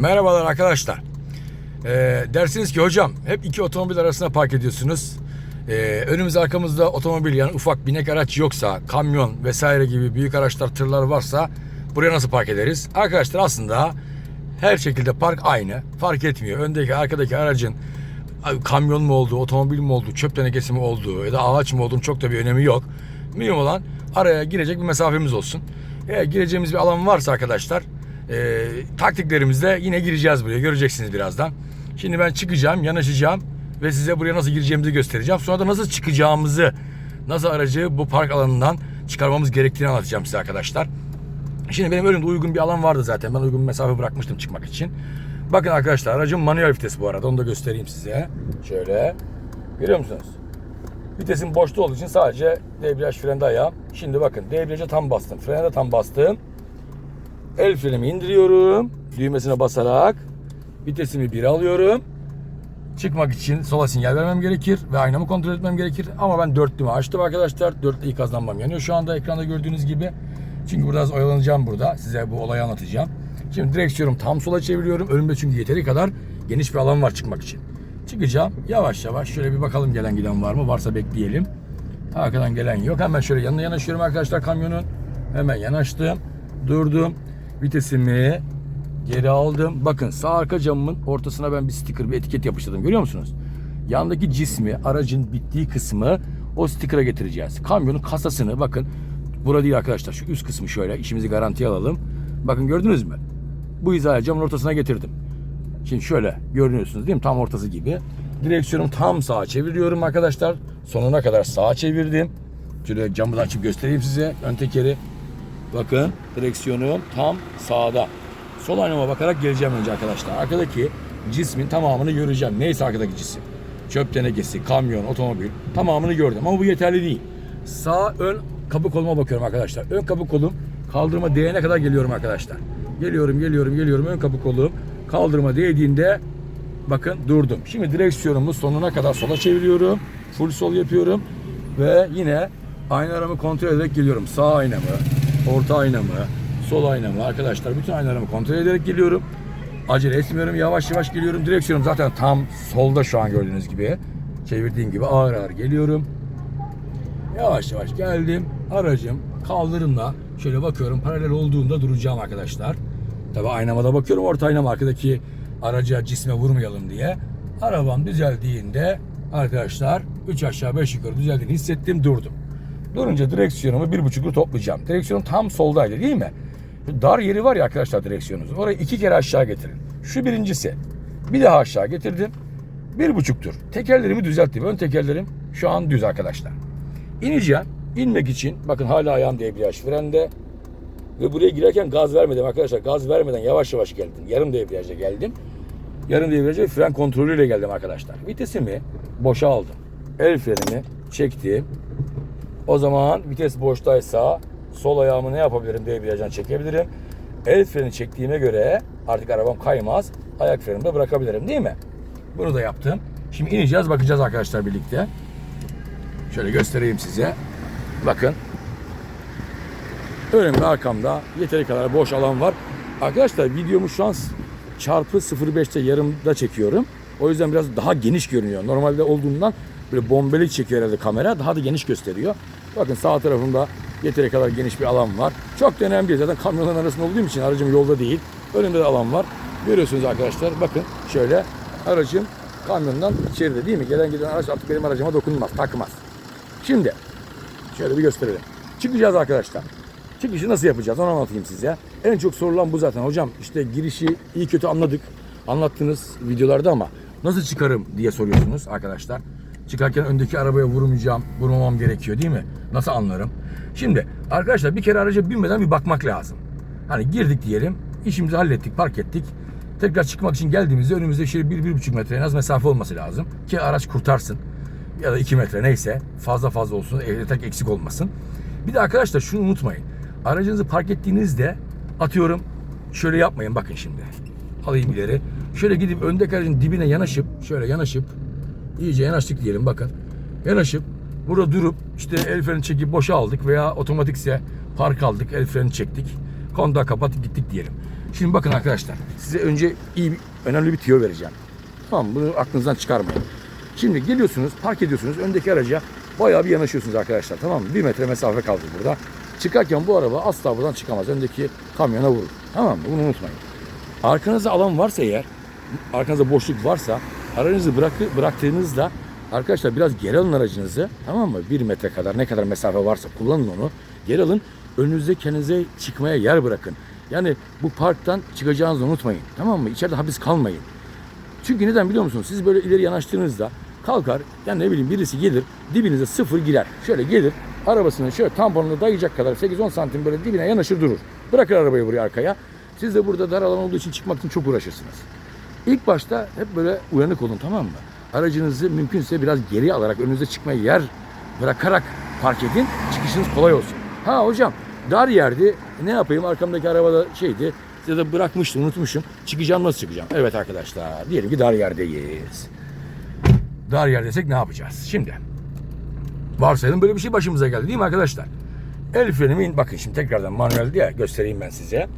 Merhabalar arkadaşlar. Ee, dersiniz ki hocam hep iki otomobil arasında park ediyorsunuz. Ee, önümüz arkamızda otomobil yani ufak binek araç yoksa, kamyon vesaire gibi büyük araçlar, tırlar varsa buraya nasıl park ederiz? Arkadaşlar aslında her şekilde park aynı. Fark etmiyor. Öndeki arkadaki aracın kamyon mu olduğu, otomobil mi olduğu, çöp tenekesi mi olduğu ya da ağaç mı olduğunu çok da bir önemi yok. Mühim olan araya girecek bir mesafemiz olsun. Eğer gireceğimiz bir alan varsa arkadaşlar e, taktiklerimizle yine gireceğiz buraya. Göreceksiniz birazdan. Şimdi ben çıkacağım, yanaşacağım ve size buraya nasıl gireceğimizi göstereceğim. Sonra da nasıl çıkacağımızı, nasıl aracı bu park alanından çıkarmamız gerektiğini anlatacağım size arkadaşlar. Şimdi benim önümde uygun bir alan vardı zaten. Ben uygun bir mesafe bırakmıştım çıkmak için. Bakın arkadaşlar aracın manuel vitesi bu arada. Onu da göstereyim size. Şöyle. Görüyor musunuz? Vitesin boşta olduğu için sadece debriyaj frende ayağım. Şimdi bakın debriyaja tam bastım. Frene de tam bastım. El frenimi indiriyorum. Düğmesine basarak vitesimi bir alıyorum. Çıkmak için sola sinyal vermem gerekir ve aynamı kontrol etmem gerekir. Ama ben dörtlümü açtım arkadaşlar. Dörtlü ikaz lambam yanıyor şu anda ekranda gördüğünüz gibi. Çünkü biraz oyalanacağım burada. Size bu olayı anlatacağım. Şimdi direksiyonu tam sola çeviriyorum. Önümde çünkü yeteri kadar geniş bir alan var çıkmak için. Çıkacağım. Yavaş yavaş şöyle bir bakalım gelen giden var mı? Varsa bekleyelim. Arkadan gelen yok. Hemen şöyle yanına yanaşıyorum arkadaşlar kamyonun. Hemen yanaştım. Durdum. Vitesimi geri aldım. Bakın sağ arka camımın ortasına ben bir sticker, bir etiket yapıştırdım. Görüyor musunuz? Yandaki cismi, aracın bittiği kısmı o sticker'a getireceğiz. Kamyonun kasasını bakın. Burada değil arkadaşlar. Şu üst kısmı şöyle. işimizi garantiye alalım. Bakın gördünüz mü? Bu hizaya camın ortasına getirdim. Şimdi şöyle görünüyorsunuz değil mi? Tam ortası gibi. Direksiyonu tam sağa çeviriyorum arkadaşlar. Sonuna kadar sağa çevirdim. Şöyle camı da açıp göstereyim size. Ön tekeri. Bakın direksiyonum tam sağda. Sol aynama bakarak geleceğim önce arkadaşlar. Arkadaki cismin tamamını göreceğim. Neyse arkadaki cisim. Çöp tenekesi, kamyon, otomobil tamamını gördüm. Ama bu yeterli değil. Sağ ön kapı koluma bakıyorum arkadaşlar. Ön kapı kolum kaldırıma değene kadar geliyorum arkadaşlar. Geliyorum, geliyorum, geliyorum. Ön kapı kolum kaldırıma değdiğinde bakın durdum. Şimdi direksiyonumu sonuna kadar sola çeviriyorum. Full sol yapıyorum. Ve yine aynalarımı kontrol ederek geliyorum. Sağ aynamı, orta aynamı, sol aynamı arkadaşlar bütün aynalarımı kontrol ederek geliyorum. Acele etmiyorum. Yavaş yavaş geliyorum. Direksiyonum zaten tam solda şu an gördüğünüz gibi. Çevirdiğim gibi ağır ağır geliyorum. Yavaş yavaş geldim. Aracım kaldırımla şöyle bakıyorum paralel olduğunda duracağım arkadaşlar. Tabi aynama da bakıyorum orta aynama arkadaki araca cisme vurmayalım diye. Arabam düzeldiğinde arkadaşlar 3 aşağı 5 yukarı düzeldiğini hissettim durdum. Durunca direksiyonumu bir buçuklu toplayacağım. Direksiyonum tam soldaydı değil mi? Dar yeri var ya arkadaşlar direksiyonunuz. Orayı iki kere aşağı getirin. Şu birincisi. Bir daha aşağı getirdim. Bir buçuktur. Tekerlerimi düzelttim. Ön tekerlerim şu an düz arkadaşlar. İneceğim. İnmek için bakın hala ayağım debriyaj frende. Ve buraya girerken gaz vermedim arkadaşlar. Gaz vermeden yavaş yavaş geldim. Yarım debriyaja geldim. Yarım debriyaja fren kontrolüyle geldim arkadaşlar. Vitesimi boşa aldım. El frenimi çektim. O zaman vites boştaysa sol ayağımı ne yapabilirim? Debriyajdan çekebilirim. El freni çektiğime göre artık arabam kaymaz. Ayak frenimi de bırakabilirim değil mi? Bunu da yaptım. Şimdi ineceğiz bakacağız arkadaşlar birlikte. Şöyle göstereyim size. Bakın. Önümde arkamda yeteri kadar boş alan var. Arkadaşlar videomu şu an çarpı 0.5'te yarımda çekiyorum. O yüzden biraz daha geniş görünüyor. Normalde olduğundan böyle bombelik çekiyor herhalde kamera. Daha da geniş gösteriyor. Bakın sağ tarafımda yeteri kadar geniş bir alan var. Çok da önemli değil. Zaten kamyonların arasında olduğum için aracım yolda değil. Önümde de alan var. Görüyorsunuz arkadaşlar. Bakın şöyle aracım kamyondan içeride değil mi? Gelen giden araç artık benim aracıma dokunmaz, takmaz. Şimdi şöyle bir gösterelim. Çıkacağız arkadaşlar. Çıkışı nasıl yapacağız onu anlatayım size. En çok sorulan bu zaten. Hocam işte girişi iyi kötü anladık. Anlattığınız videolarda ama nasıl çıkarım diye soruyorsunuz arkadaşlar. Çıkarken öndeki arabaya vurmayacağım, vurmamam gerekiyor değil mi? Nasıl anlarım? Şimdi arkadaşlar bir kere araca binmeden bir bakmak lazım. Hani girdik diyelim, işimizi hallettik, park ettik. Tekrar çıkmak için geldiğimizde önümüzde şöyle bir, bir buçuk metre en az mesafe olması lazım. Ki araç kurtarsın. Ya da iki metre neyse fazla fazla olsun, tek eksik olmasın. Bir de arkadaşlar şunu unutmayın. Aracınızı park ettiğinizde atıyorum şöyle yapmayın bakın şimdi. Alayım ileri. Şöyle gidip öndeki aracın dibine yanaşıp şöyle yanaşıp iyice yanaştık diyelim bakın. Yanaşıp burada durup işte el freni çekip boşa aldık veya otomatikse park aldık el freni çektik. Kontağı kapatıp gittik diyelim. Şimdi bakın arkadaşlar. Size önce iyi önemli bir tüyo vereceğim. Tamam? Bunu aklınızdan çıkarmayın. Şimdi geliyorsunuz, park ediyorsunuz. Öndeki araca bayağı bir yanaşıyorsunuz arkadaşlar. Tamam mı? Bir metre mesafe kaldı burada. Çıkarken bu araba asla buradan çıkamaz. Öndeki kamyona vurur. Tamam mı? Bunu unutmayın. Arkanızda alan varsa eğer, arkanızda boşluk varsa aracınızı bırakı, bıraktığınızda arkadaşlar biraz geri alın aracınızı tamam mı? Bir metre kadar ne kadar mesafe varsa kullanın onu. Geri alın. Önünüzde kendinize çıkmaya yer bırakın. Yani bu parktan çıkacağınızı unutmayın. Tamam mı? İçeride hapis kalmayın. Çünkü neden biliyor musunuz? Siz böyle ileri yanaştığınızda kalkar yani ne bileyim birisi gelir dibinize sıfır girer. Şöyle gelir arabasını şöyle tamponunu dayayacak kadar 8-10 santim böyle dibine yanaşır durur. Bırakır arabayı buraya arkaya. Siz de burada dar alan olduğu için çıkmak için çok uğraşırsınız. İlk başta hep böyle uyanık olun tamam mı? Aracınızı mümkünse biraz geri alarak önünüze çıkmaya yer bırakarak park edin. Çıkışınız kolay olsun. Ha hocam dar yerdi. Ne yapayım arkamdaki arabada şeydi. Ya da bırakmıştım unutmuşum. Çıkacağım nasıl çıkacağım? Evet arkadaşlar diyelim ki dar yerdeyiz. Dar yerdesek ne yapacağız? Şimdi varsayalım böyle bir şey başımıza geldi değil mi arkadaşlar? El frenimi in- bakın şimdi tekrardan manuel diye göstereyim ben size.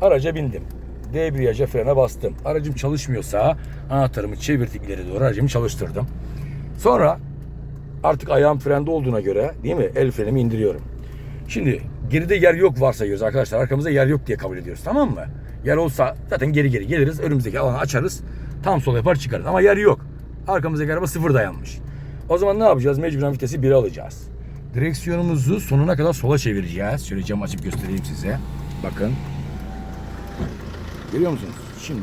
Araca bindim. Debriyaja frene bastım. Aracım çalışmıyorsa anahtarımı çevirdik ileri doğru aracımı çalıştırdım. Sonra artık ayağım frende olduğuna göre değil mi el frenimi indiriyorum. Şimdi geride yer yok varsayıyoruz arkadaşlar. Arkamızda yer yok diye kabul ediyoruz tamam mı? Yer olsa zaten geri geri geliriz. Önümüzdeki alanı açarız. Tam sol yapar çıkarız. Ama yer yok. Arkamızdaki araba sıfır dayanmış. O zaman ne yapacağız? Mecburen vitesi 1'e alacağız. Direksiyonumuzu sonuna kadar sola çevireceğiz. Şöyle cam açıp göstereyim size. Bakın. Görüyor musunuz? Şimdi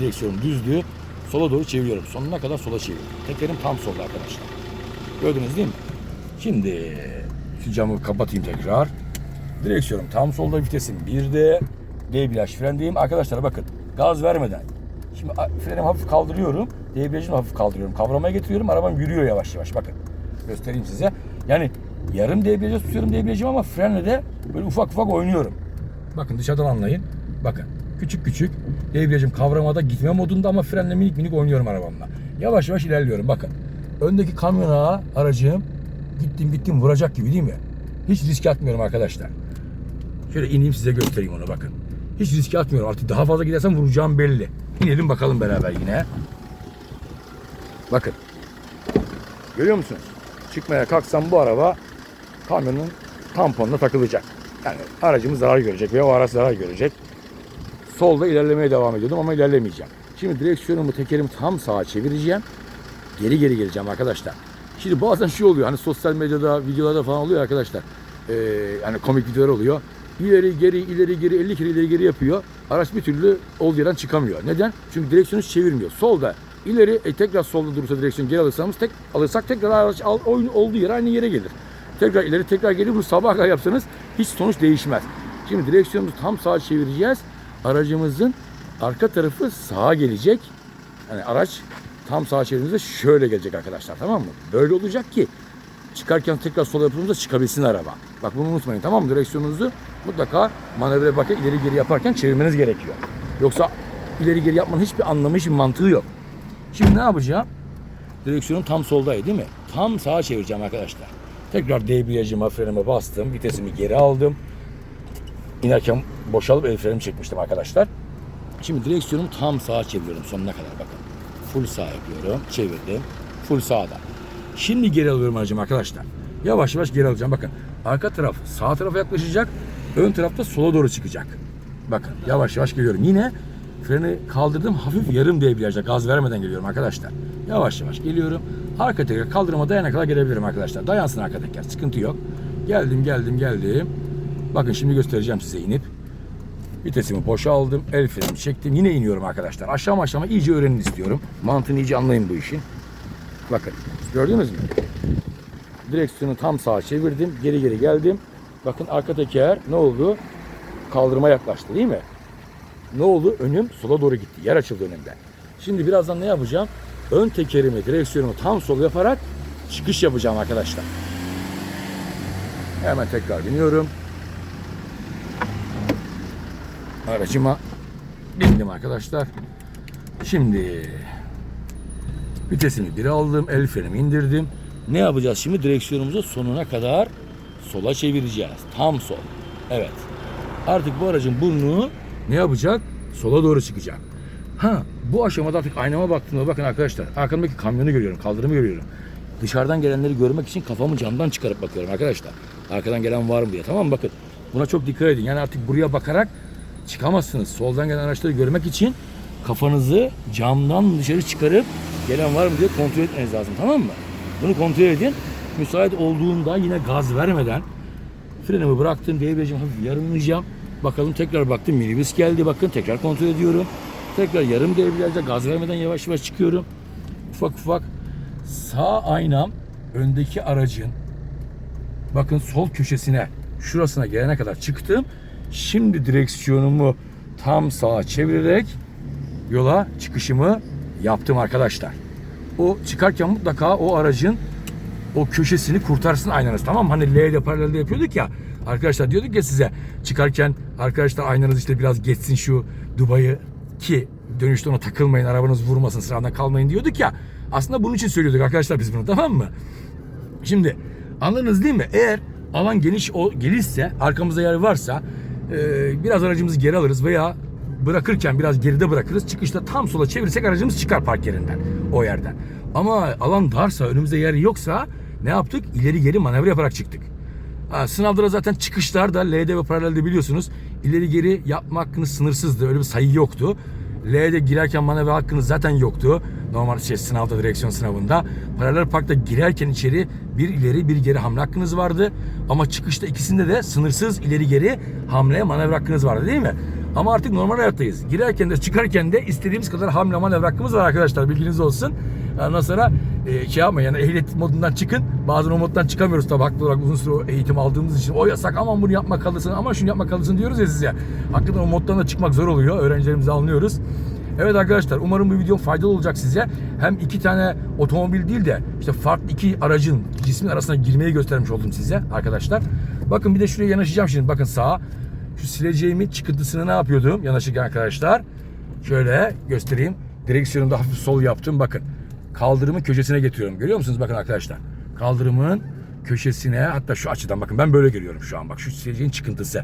direksiyon düzlüğü sola doğru çeviriyorum. Sonuna kadar sola çeviriyorum. Tekerim tam solda arkadaşlar. Gördünüz değil mi? Şimdi şu camı kapatayım tekrar. Direksiyonum tam solda vitesim 1'de. Debriyaj frendeyim. Arkadaşlar bakın gaz vermeden. Şimdi frenimi hafif kaldırıyorum. Debriyajımı hafif kaldırıyorum. Kavramaya getiriyorum. Arabam yürüyor yavaş yavaş. Bakın göstereyim size. Yani yarım debriyaja tutuyorum debriyajımı ama frenle de böyle ufak ufak oynuyorum. Bakın dışarıdan anlayın. Bakın küçük küçük debriyajım kavramada gitme modunda ama frenle minik minik oynuyorum arabamla. Yavaş yavaş ilerliyorum bakın. Öndeki kamyona aracım gittim gittim vuracak gibi değil mi? Hiç risk atmıyorum arkadaşlar. Şöyle ineyim size göstereyim onu bakın. Hiç riske atmıyorum artık daha fazla gidersem vuracağım belli. İnelim bakalım beraber yine. Bakın. Görüyor musunuz? Çıkmaya kalksam bu araba kamyonun tamponuna takılacak. Yani aracımız zarar görecek veya o araç zarar görecek. Solda ilerlemeye devam ediyordum ama ilerlemeyeceğim. Şimdi direksiyonumu tekerimi tam sağa çevireceğim. Geri geri geleceğim arkadaşlar. Şimdi bazen şey oluyor hani sosyal medyada videolarda falan oluyor arkadaşlar. Ee, yani komik videolar oluyor. İleri geri ileri geri 50 kere ileri geri yapıyor. Araç bir türlü olduğu yerden çıkamıyor. Neden? Çünkü direksiyonu çevirmiyor. Solda ileri e, tekrar solda durursa direksiyonu geri alırsanız tek alırsak tekrar araç al, oyun olduğu yere aynı yere gelir. Tekrar ileri tekrar geri bunu sabah kadar yapsanız hiç sonuç değişmez. Şimdi direksiyonumuzu tam sağa çevireceğiz. Aracımızın arka tarafı sağa gelecek. Yani araç tam sağa çevirdiğimizde şöyle gelecek arkadaşlar tamam mı? Böyle olacak ki çıkarken tekrar sola yaptığımızda çıkabilsin araba. Bak bunu unutmayın tamam mı? Direksiyonunuzu mutlaka manevra bakın ileri geri yaparken çevirmeniz gerekiyor. Yoksa ileri geri yapmanın hiçbir anlamı, hiçbir mantığı yok. Şimdi ne yapacağım? Direksiyonum tam soldaydı değil mi? Tam sağa çevireceğim arkadaşlar. Tekrar debriyajıma, frenime bastım. Vitesimi geri aldım. İnerken boşalıp el frenimi çekmiştim arkadaşlar. Şimdi direksiyonumu tam sağa çeviriyorum sonuna kadar bakın. Full sağ yapıyorum. Çevirdim. Full sağda. Şimdi geri alıyorum aracımı arkadaşlar. Yavaş yavaş geri alacağım. Bakın arka taraf sağ tarafa yaklaşacak. Ön tarafta sola doğru çıkacak. Bakın yavaş yavaş geliyorum. Yine freni kaldırdım. Hafif yarım debriyajla gaz vermeden geliyorum arkadaşlar. Yavaş yavaş geliyorum. Arka teker kaldırıma dayana kadar gelebilirim arkadaşlar. Dayansın arka teker. Sıkıntı yok. Geldim geldim geldim. Bakın şimdi göstereceğim size inip. Vitesimi boşa aldım. El frenimi çektim. Yine iniyorum arkadaşlar. Aşama aşama iyice öğrenin istiyorum. Mantığını iyice anlayın bu işin. Bakın gördünüz mü? Direksiyonu tam sağa çevirdim. Geri geri geldim. Bakın arka teker ne oldu? Kaldırıma yaklaştı değil mi? Ne oldu? Önüm sola doğru gitti. Yer açıldı önümde. Şimdi birazdan ne yapacağım? Ön tekerimi, direksiyonumu tam sol yaparak çıkış yapacağım arkadaşlar. Hemen tekrar biniyorum. Aracıma bindim arkadaşlar. Şimdi vitesimi bir aldım, el frenimi indirdim. Ne yapacağız şimdi? Direksiyonumuzu sonuna kadar sola çevireceğiz. Tam sol. Evet. Artık bu aracın burnu ne yapacak? Sola doğru çıkacak. Ha bu aşamada artık aynama baktığımda bakın arkadaşlar arkamdaki kamyonu görüyorum, kaldırımı görüyorum. Dışarıdan gelenleri görmek için kafamı camdan çıkarıp bakıyorum arkadaşlar. Arkadan gelen var mı diye tamam mı? Bakın buna çok dikkat edin. Yani artık buraya bakarak çıkamazsınız. Soldan gelen araçları görmek için kafanızı camdan dışarı çıkarıp gelen var mı diye kontrol etmeniz lazım tamam mı? Bunu kontrol edin. Müsait olduğunda yine gaz vermeden frenimi bıraktım, debriyajımı hafif yarımlayacağım. Bakalım tekrar baktım minibüs geldi bakın tekrar kontrol ediyorum. Tekrar yarım debriyajda gaz vermeden yavaş yavaş çıkıyorum. Ufak ufak sağ aynam öndeki aracın bakın sol köşesine şurasına gelene kadar çıktım. Şimdi direksiyonumu tam sağa çevirerek yola çıkışımı yaptım arkadaşlar. O çıkarken mutlaka o aracın o köşesini kurtarsın aynanız tamam mı? Hani L'de paralelde yapıyorduk ya. Arkadaşlar diyorduk ya size çıkarken arkadaşlar aynanız işte biraz geçsin şu Dubai'yi ki dönüşte ona takılmayın arabanız vurmasın sıradan kalmayın diyorduk ya. Aslında bunun için söylüyorduk arkadaşlar biz bunu tamam mı? Şimdi anladınız değil mi? Eğer alan geniş o gelirse arkamızda yer varsa e, biraz aracımızı geri alırız veya bırakırken biraz geride bırakırız. Çıkışta tam sola çevirirsek aracımız çıkar park yerinden o yerden. Ama alan darsa önümüzde yer yoksa ne yaptık? İleri geri manevra yaparak çıktık. Ha, sınavda zaten çıkışlarda L'de ve paralelde biliyorsunuz ileri geri yapma hakkınız sınırsızdı. Öyle bir sayı yoktu. L'de girerken manevra hakkınız zaten yoktu. Normal şey sınavda direksiyon sınavında. Paralel parkta girerken içeri bir ileri bir geri hamle hakkınız vardı. Ama çıkışta ikisinde de sınırsız ileri geri hamle manevra hakkınız vardı değil mi? Ama artık normal hayattayız. Girerken de çıkarken de istediğimiz kadar hamle manevra hakkımız var arkadaşlar bilginiz olsun. Ondan sonra e, şey yapmayın yani ehliyet modundan çıkın. Bazen o moddan çıkamıyoruz tabii haklı olarak uzun süre eğitim aldığımız için. O yasak aman bunu yapma kalırsın aman şunu yapma kalırsın diyoruz ya size. Hakikaten o moddan da çıkmak zor oluyor. Öğrencilerimizi anlıyoruz. Evet arkadaşlar umarım bu video faydalı olacak size. Hem iki tane otomobil değil de işte farklı iki aracın cismin arasına girmeyi göstermiş oldum size arkadaşlar. Bakın bir de şuraya yanaşacağım şimdi bakın sağa. Şu sileceğimin çıkıntısını ne yapıyordum yanaşırken arkadaşlar? Şöyle göstereyim. Direksiyonu da hafif sol yaptım bakın. Kaldırımın köşesine getiriyorum. Görüyor musunuz bakın arkadaşlar. Kaldırımın köşesine hatta şu açıdan bakın ben böyle görüyorum şu an bak şu sileceğin çıkıntısı.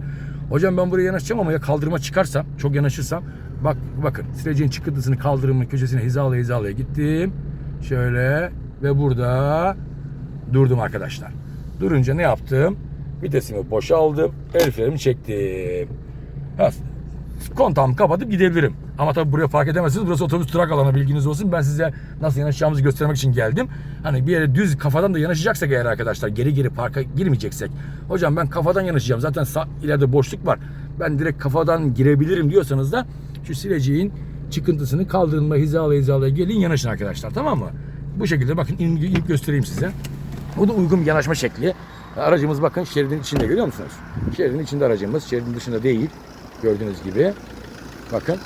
Hocam ben buraya yanaşacağım ama ya kaldırıma çıkarsam çok yanaşırsam bak bakın sileceğin çıkıntısını kaldırımın köşesine hizalaya hizalaya gittim. Şöyle ve burada durdum arkadaşlar. Durunca ne yaptım? Vitesimi boşa aldım. El frenimi çektim. Ha, kontağımı kapatıp gidebilirim. Ama tabii buraya fark edemezsiniz. Burası otobüs durak alanı bilginiz olsun. Ben size nasıl yanaşacağımızı göstermek için geldim. Hani bir yere düz kafadan da yanaşacaksak eğer arkadaşlar geri geri parka girmeyeceksek. Hocam ben kafadan yanaşacağım. Zaten sağ, ileride boşluk var. Ben direkt kafadan girebilirim diyorsanız da şu sileceğin çıkıntısını kaldırılma hizalaya hizalaya gelin yanaşın arkadaşlar tamam mı? Bu şekilde bakın ilk göstereyim size. Bu da uygun bir yanaşma şekli. Aracımız bakın şeridin içinde görüyor musunuz? Şeridin içinde aracımız. Şeridin dışında değil. Gördüğünüz gibi. Bakın.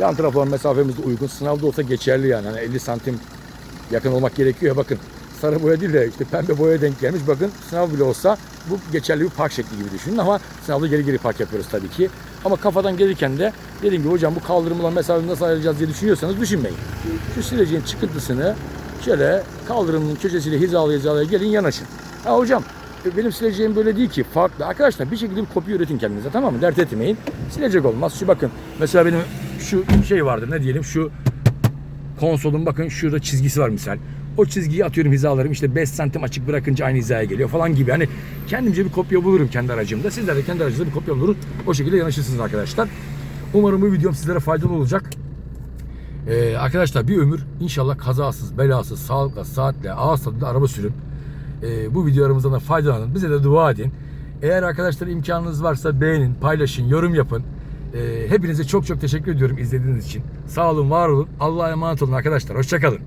Yan tarafların mesafemiz uygun. Sınavda olsa geçerli yani. Hani 50 santim yakın olmak gerekiyor bakın. Sarı boya değil de işte pembe boya denk gelmiş. Bakın sınav bile olsa bu geçerli bir park şekli gibi düşünün ama sınavda geri geri park yapıyoruz tabii ki. Ama kafadan gelirken de dediğim gibi hocam bu kaldırımla mesafeyi nasıl ayıracağız diye düşünüyorsanız düşünmeyin. Şu sileceğin çıkıntısını şöyle kaldırımın köşesiyle hizalaya gelin yanaşın. Ha hocam e, benim sileceğim böyle değil ki farklı. Arkadaşlar bir şekilde bir kopya üretin kendinize tamam mı? Dert etmeyin. Silecek olmaz. Şu bakın mesela benim şu şey vardır ne diyelim şu konsolun bakın şurada çizgisi var misal. O çizgiyi atıyorum hizalarım işte 5 santim açık bırakınca aynı hizaya geliyor falan gibi. Hani kendimce bir kopya bulurum kendi aracımda. Sizler de kendi aracınızda bir kopya bulurun. O şekilde yanaşırsınız arkadaşlar. Umarım bu videom sizlere faydalı olacak. Ee, arkadaşlar bir ömür inşallah kazasız, belasız, sağlıkla, saatle, ağız tadıyla araba sürün. Ee, bu videolarımızdan da faydalanın. Bize de dua edin. Eğer arkadaşlar imkanınız varsa beğenin, paylaşın, yorum yapın. Ee, hepinize çok çok teşekkür ediyorum izlediğiniz için. Sağ olun, var olun. Allah'a emanet olun arkadaşlar. Hoşçakalın.